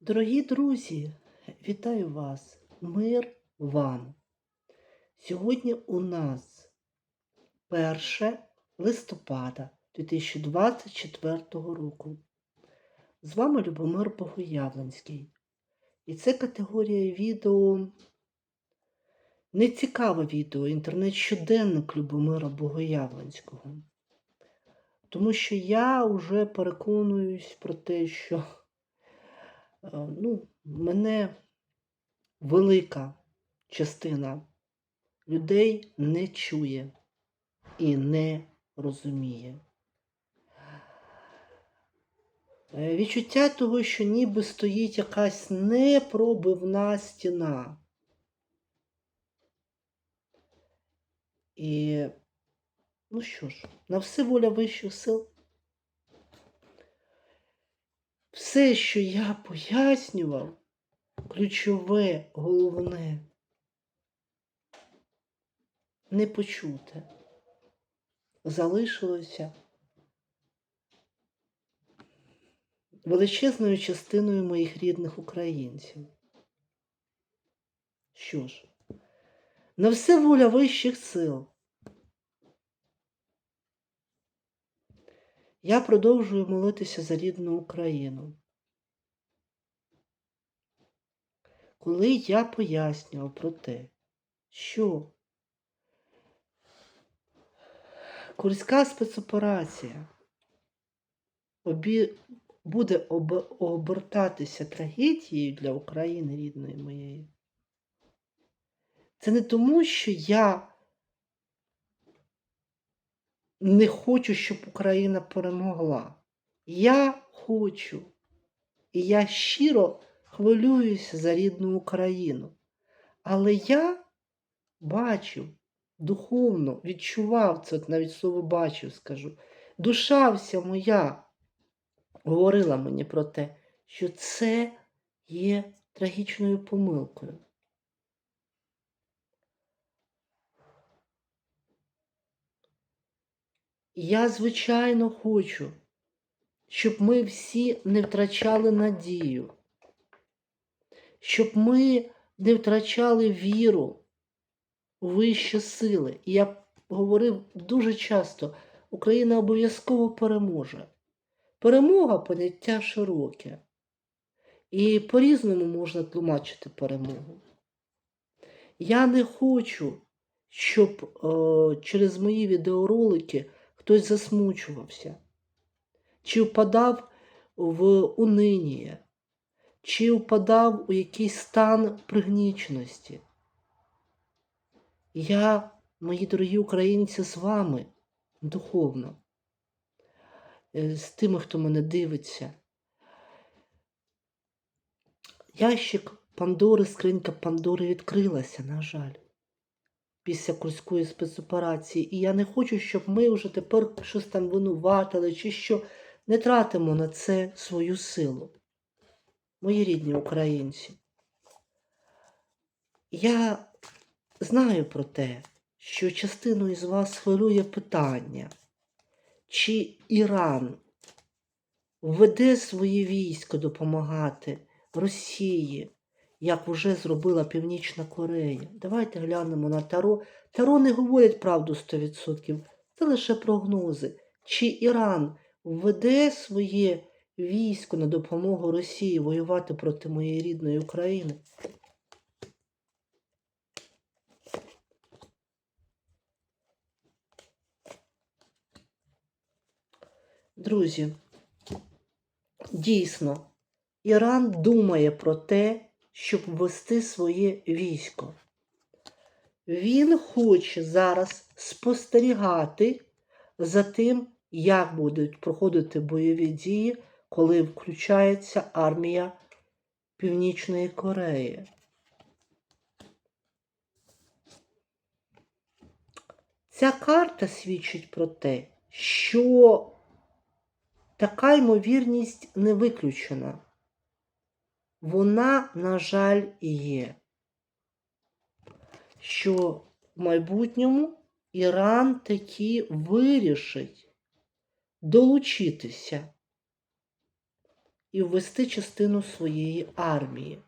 Дорогі друзі, вітаю вас! Мир вам! Сьогодні у нас 1 листопада 2024 року. З вами Любомир Богоявленський. І це категорія відео нецікаве відео, інтернет-щоденник Любомира Богоявленського. Тому що я вже переконуюсь про те, що ну, мене велика частина людей не чує і не розуміє. Е, Відчуття того, що ніби стоїть якась непробивна стіна. І, ну що ж, на все воля вищих сил. Все, що я пояснював, ключове, головне, не почуте, залишилося величезною частиною моїх рідних українців. Що ж, на все воля вищих сил. Я продовжую молитися за рідну Україну. Коли я пояснював про те, що Курська спецоперація обі... буде об... обертатися трагедією для України рідної моєї, це не тому, що я не хочу, щоб Україна перемогла. Я хочу. І я щиро хвилююся за рідну Україну. Але я бачив, духовно відчував це, навіть слово бачив, скажу. Душа вся моя говорила мені про те, що це є трагічною помилкою. Я, звичайно, хочу, щоб ми всі не втрачали надію, щоб ми не втрачали віру у вищі сили. І я говорив дуже часто, Україна обов'язково переможе. Перемога поняття широке. І по-різному можна тлумачити перемогу. Я не хочу, щоб е, через мої відеоролики хтось засмучувався, чи впадав в униніє, чи впадав у якийсь стан пригніченості. Я, мої дорогі українці, з вами духовно, е, з тими, хто мене дивиться. Ящик Пандори, скринька Пандори відкрилася, на жаль після Курської спецоперації. І я не хочу, щоб ми вже тепер щось там винуватили, чи що не тратимо на це свою силу. Мої рідні українці. Я знаю про те, що частину із вас хвилює питання, чи Іран введе своє військо допомагати Росії як вже зробила Північна Корея. Давайте глянемо на Таро. Таро не говорять правду 100%. Це лише прогнози. Чи Іран введе своє військо на допомогу Росії воювати проти моєї рідної України? Друзі, дійсно, Іран думає про те, щоб ввести своє військо. Він хоче зараз спостерігати за тим, як будуть проходити бойові дії, коли включається армія Північної Кореї. Ця карта свідчить про те, що така ймовірність не виключена вона, на жаль, є, що в майбутньому Іран таки вирішить долучитися і ввести частину своєї армії.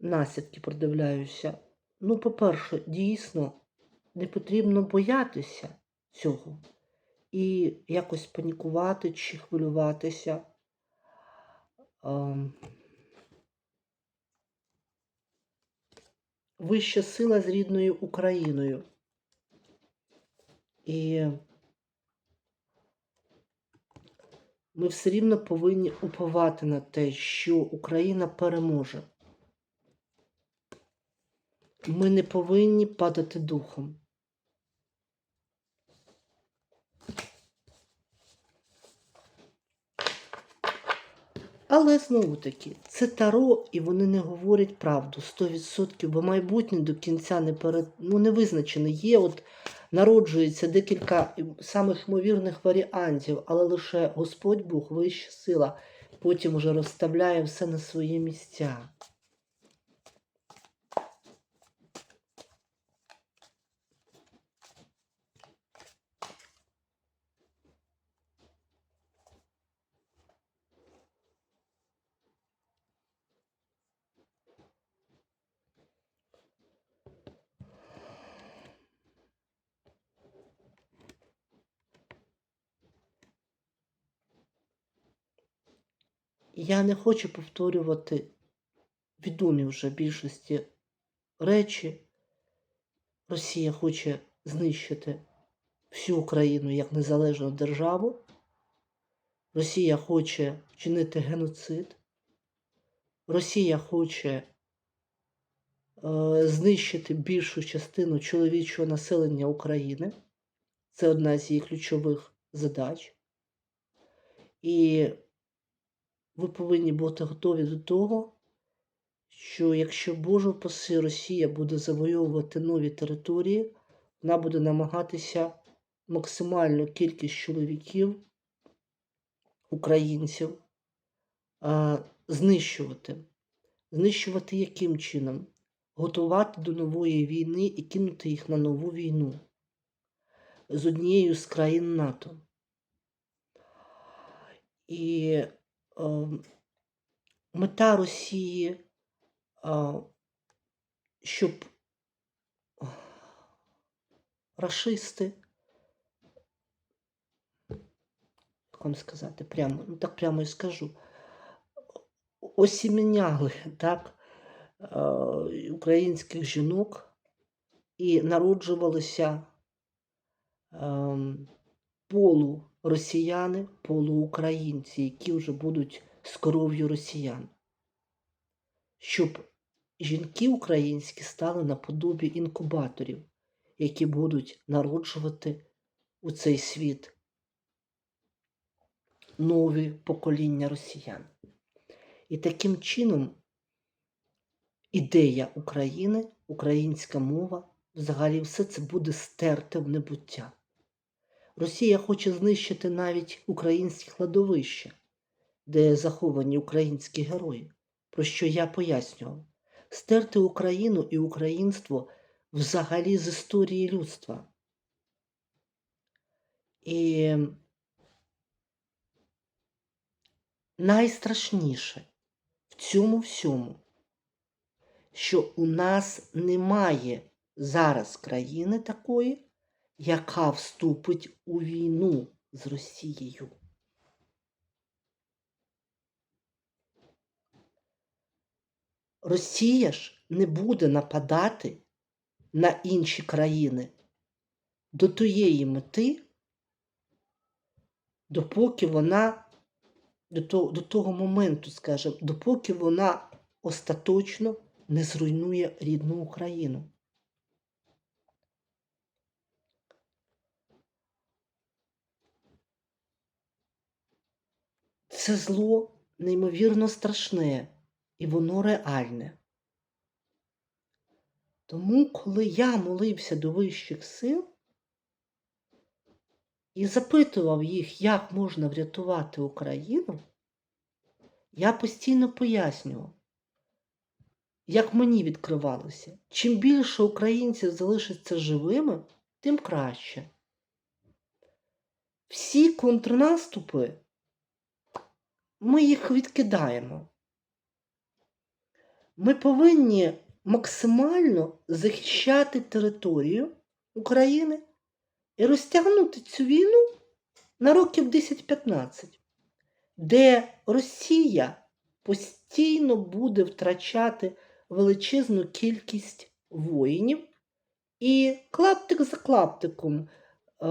Наслідки продивляюся. Ну, по-перше, дійсно не потрібно боятися цього і якось панікувати чи хвилюватися. Ем, Вища сила з рідною Україною. І ми все рівно повинні уповати на те, що Україна переможе. Ми не повинні падати духом. Але знову таки, це таро, і вони не говорять правду 100%, бо майбутнє до кінця не перед... ну, не визначене. Є, от народжується декілька самих ймовірних варіантів, але лише Господь Бог, вища сила, потім вже розставляє все на свої місця. Я не хочу повторювати відомі вже більшості речі. Росія хоче знищити всю Україну як незалежну державу. Росія хоче вчинити геноцид. Росія хоче е, знищити більшу частину чоловічого населення України. Це одна з її ключових задач. І ви повинні бути готові до того, що якщо Боже упаси Росія буде завойовувати нові території, вона буде намагатися максимальну кількість чоловіків, українців знищувати. Знищувати яким чином? Готувати до нової війни і кинути їх на нову війну з однією з країн НАТО. І е, мета Росії, е, щоб рашисти, як вам сказати, прямо, ну так прямо і скажу, осіміняли так, е, українських жінок і народжувалися ем, полуросіяни, полуукраїнці, які вже будуть з кров'ю росіян. Щоб жінки українські стали наподобі інкубаторів, які будуть народжувати у цей світ нові покоління росіян. І таким чином ідея України, українська мова, взагалі все це буде стерте в небуття. Росія хоче знищити навіть українські кладовища, де заховані українські герої, про що я пояснював. Стерти Україну і українство взагалі з історії людства. І найстрашніше в цьому всьому, що у нас немає зараз країни такої, яка вступить у війну з Росією. Росія ж не буде нападати на інші країни до тієї мети, допоки вона до того, до того моменту, скажімо, допоки вона остаточно не зруйнує рідну Україну. Це зло неймовірно страшне, і воно реальне. Тому, коли я молився до вищих сил, і запитував їх, як можна врятувати Україну, я постійно пояснював, як мені відкривалося, чим більше українців залишаться живими, тим краще. Всі контрнаступи ми їх відкидаємо. Ми повинні максимально захищати територію України і розтягнути цю війну на років 10-15, де Росія постійно буде втрачати величезну кількість воїнів і клаптик за клаптиком е,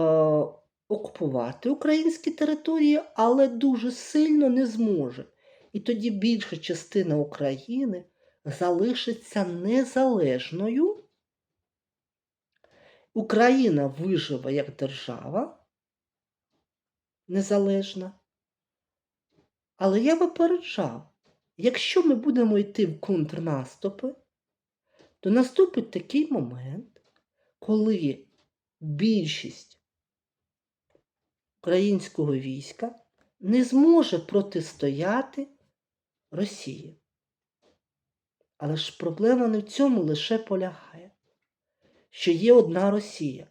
окупувати українські території, але дуже сильно не зможе. І тоді більша частина України залишиться незалежною. Україна виживе як держава незалежна. Але я попереджав, якщо ми будемо йти в контрнаступи, то наступить такий момент, коли більшість українського війська не зможе протистояти Росії. Але ж проблема не в цьому лише полягає, що є одна Росія,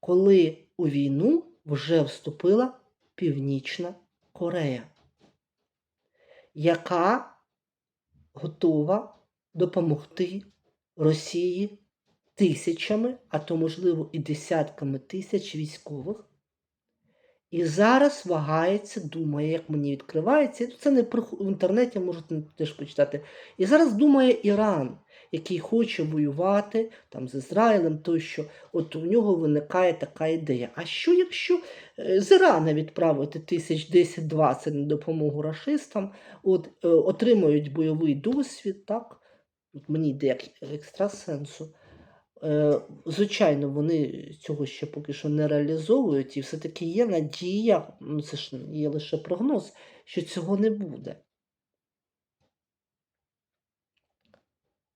коли у війну вже вступила Північна Корея, яка готова допомогти Росії тисячами, а то, можливо, і десятками тисяч військових. І зараз вагається, думає, як мені відкривається. Це не в інтернеті можете теж почитати. І зараз думає Іран, який хоче воювати там з Ізраїлем, тощо, от у нього виникає така ідея. А що якщо е, з Ірана відправити тисяч 10-20 на допомогу рашистам, от, е, отримають бойовий досвід, так? От мені йде як екстрасенсу. Е, Звичайно, вони цього ще поки що не реалізовують, і все-таки є надія, ну це ж є лише прогноз, що цього не буде.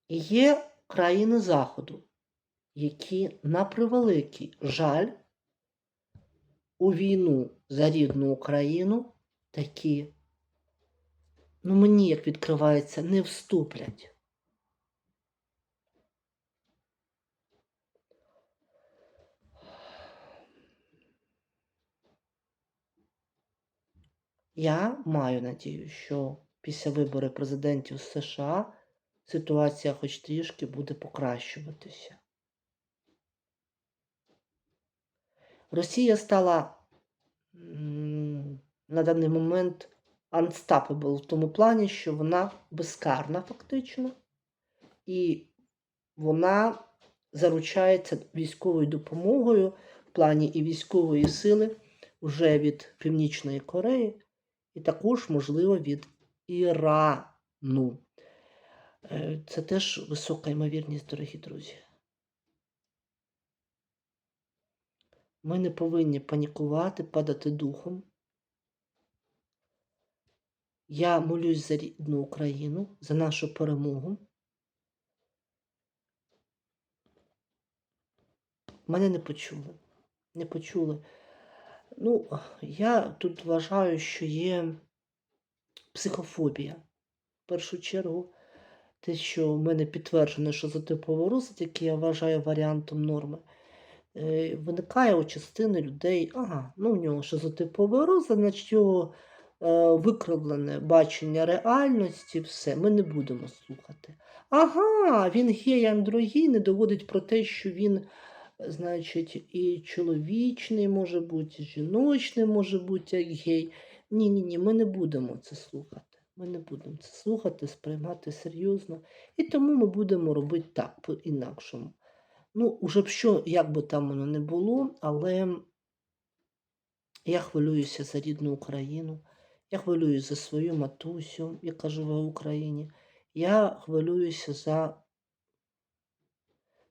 Є країни Заходу, які, на превеликий жаль, у війну за рідну Україну такі, ну мені як відкривається, не вступлять. Я маю надію, що після виборів президентів США ситуація хоч трішки буде покращуватися. Росія стала на даний момент unstoppable в тому плані, що вона безкарна фактично, і вона заручається військовою допомогою в плані і військової сили вже від Північної Кореї, і також, можливо, від Ірану. Е, Це теж висока ймовірність, дорогі друзі. Ми не повинні панікувати, падати духом. Я молюсь за рідну Україну, за нашу перемогу. Мене не почули. Не почули. Ну, я тут вважаю, що є психофобія. В першу чергу, те, що в мене підтверджено, що за типовий розлад, який я вважаю варіантом норми, е, виникає у частини людей, ага, ну у нього шизотиповий розлад, значить його е, викривлене бачення реальності, все, ми не будемо слухати. Ага, він гей андрогій, не доводить про те, що він, значить, і чоловічний може бути, і жіночний може бути як гей. Ні, ні, ні, ми не будемо це слухати. Ми не будемо це слухати, сприймати серйозно. І тому ми будемо робити так, по-інакшому. Ну, уже б що, як би там воно не було, але я хвилююся за рідну Україну. Я хвилююся за свою матусю, яка живе в Україні. Я хвилююся за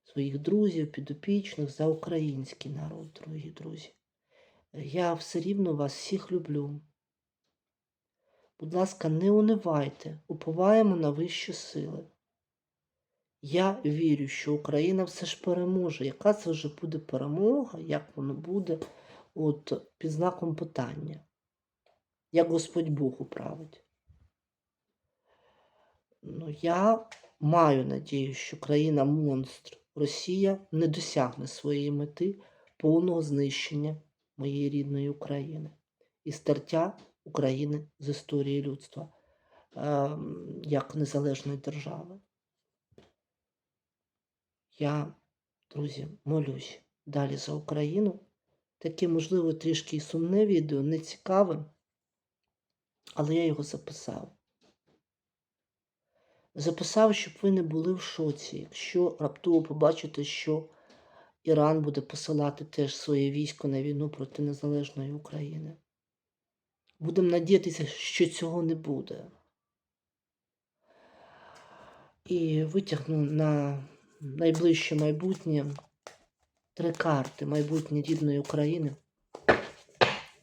своїх друзів, підопічних, за український народ, дорогі друзі. Я все рівно вас всіх люблю. Будь ласка, не унивайте, уповаємо на вищі сили. Я вірю, що Україна все ж переможе. Яка це вже буде перемога, як воно буде, от під знаком питання, як Господь Бог управить. Ну, я маю надію, що країна-монстр Росія не досягне своєї мети повного знищення моєї рідної України і стертя України з історії людства ем, як незалежної держави. Я, друзі, молюсь далі за Україну. Таке, можливо, трішки і сумне відео, не цікаве, але я його записав. Записав, щоб ви не були в шоці, якщо раптово побачите, що Іран буде посилати теж своє військо на війну проти незалежної України. Будемо надіятися, що цього не буде. І витягну на найближче майбутнє три карти майбутнє рідної України.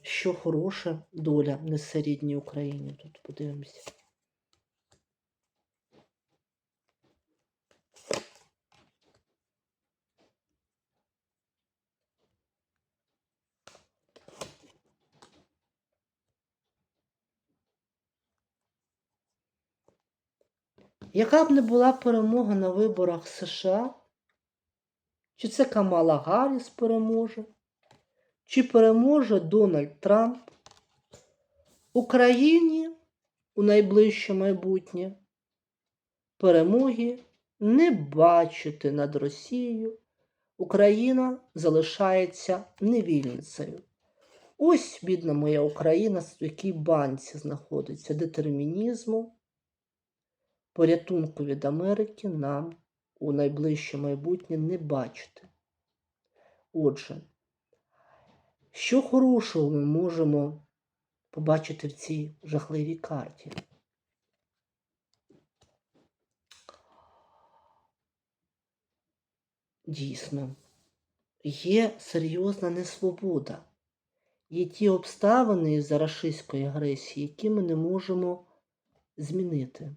Що хороша доля несе рідній Україні. Тут подивимося. Яка б не була перемога на виборах США, чи це Камала Гарріс переможе, чи переможе Дональд Трамп, Україні у найближче майбутнє? Перемоги не бачити над Росією, Україна залишається невільницею. Ось, бідна моя Україна, в якій банці знаходиться. Детермінізму порятунку від Америки нам у найближче майбутнє не бачити. Отже, що хорошого ми можемо побачити в цій жахливій карті? Дійсно, є серйозна несвобода. Є ті обставини за рашистської агресії, які ми не можемо змінити.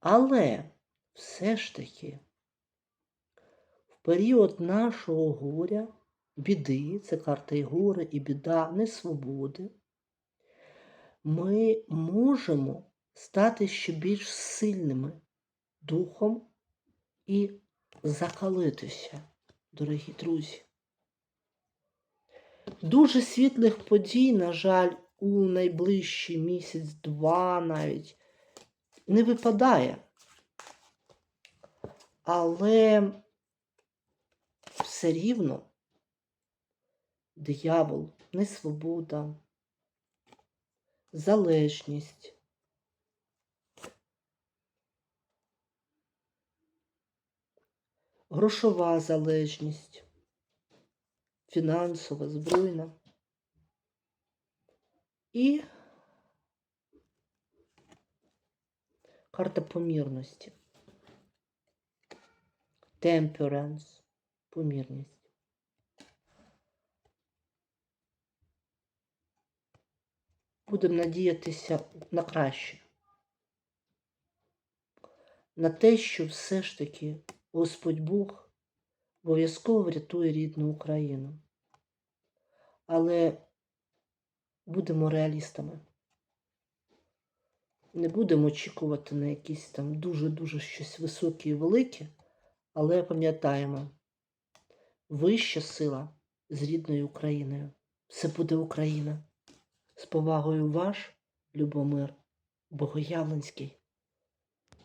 Але все ж таки в період нашого горя, біди, це карта і горе, і біда, несвободи, ми можемо стати ще більш сильними духом і закалитися, дорогі друзі. Дуже світлих подій, на жаль, у найближчий місяць-два навіть не випадає. Але все рівно диявол, несвобода, залежність. Грошова залежність, фінансова, збройна і карта помірності. Темперанс, помірність. Будемо надіятися на краще. На те, що все ж таки Господь Бог обов'язково врятує рідну Україну. Але будемо реалістами. Не будемо очікувати на якісь там дуже-дуже щось високе і велике, але пам'ятаємо, вища сила з рідною Україною. Все буде Україна. З повагою ваш, Любомир Богоявленський.